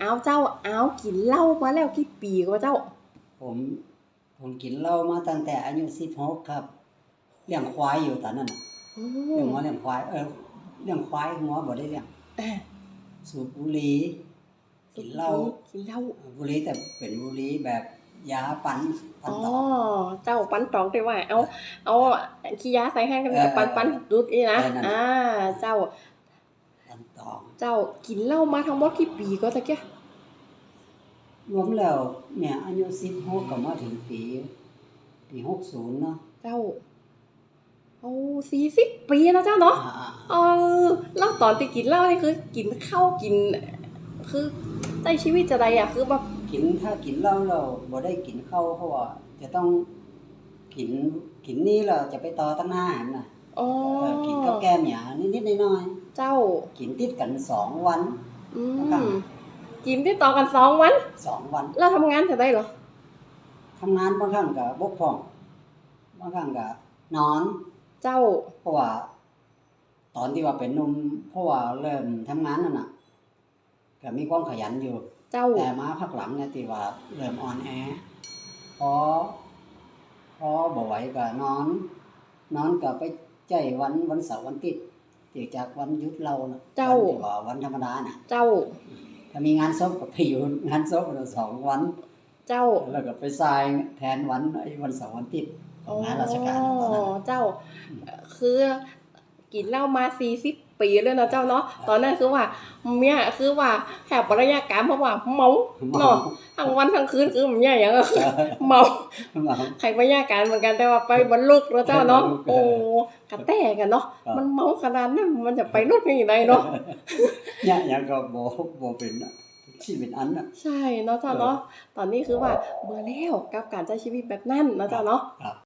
เอาเจ้าเอากินเหล้ามาแล้วกี่ปีก็เจ้า ผมผมกินเหล้ามาตั้งแต่อายุสิบหกครับเลี้ยงควายอยู่ตอนนั้นน่ะโอ้เลี้ยงหัวเลี้ยงควายเออเลี้ยงควายหัวบ่ได้เลี้ยงเอ้ยสูบบุหรี่กินเหล้ากินเหล้าบุหรี่แต่เป็นบุหรี่แบบยาปั่นปั่อ๋นอต่อเจ้าปันตองได้ว่า เอา เอาขี้ยาใส่ให้กันเออปันปันดูดนี่นะเออนั่นอ่าเจ้า ปั่นต่อเจ้ากินเหล้ามาทั้งหมดกี่ปีก็ตะเกียรวมแล้วเนี่ยอายุสิบหกก็มาถึงปีปีหกศูนย์เนาะเจ้าโอ้สี่สิบปีแล้วเจ้าเนาะอ่าเออแล้วตอนที่กินเหล้านี่คือ กินข้าวกิน คือใช้ชีวิตจะไดอะคือแบบๆกินถ้ากินเหล้าเราบ่ได้กินข้าวเพราะว่าจะต้องกินกินนี่เราจะไปต่อตั้งหน้าหั่นน่ะ อ๋อเออกินกับแก้มหยานิดๆหน้อยเจ้า ๆกินติดกันสองวัน อืครับ มกินที่ต่อกันสองวัน สองวันแล้วทำงานจะได้เหรอ ทำงานบางครั้งก็บกพร่องบางครั้งก็นอน เจ้า เพราะว่า ตอนที่ว่าเป็นหนุ่มเพราะว่าเริ่มทำงานนั่นน่ะก็มีความขยันอยู่ เจ้า แต่มาพักหลังเนี่ยที่ว่าเริ่มอ่อนแอพอพอบ่ไหวก็นอน นอนก็ไป ใจวันวันเสาร์วันอาติดติดจากวันหยุดเราน่ะเจ้า วันที่ว่าวันธรรมดาน่ะ เจ้า ถ้ามีงานศพก็ไปอยู่งานศพสองวัน เจ้าแล้วก็ไปทรายแทนวันไอ้วันเสาร์วันอาติดของงานราชการตอนนั้นอ๋อน่ะ เจ้า คือกินเหล้ามาสี่สิบ ปีเลยนะเจ้าเนาะตอนนั้นคือว่าเมียคือว่าแหบระยะการเพราะว่าเมาเนาะทั้งวันทั้งคืนคือมันเนี่ยอย่างก็คือเมาเมาใครระยะการเหมือนกันแต่ว่าไปบรรลุแล้วเจ้าเนาะโอ้กระแตกันเนาะครับมันเมาขนาดนั้นมันจะไปลุกยังไงเนาะเนี่ยยังก็บ่บ่เป็นน่ะชีวิตอันน่ะใช่เนาะเจ้าเนาะตอนนี้คือว่าเบื่อแล้วกับการใช้ชีวิตแบบนั้นเนาะเจ้าเนาะครับ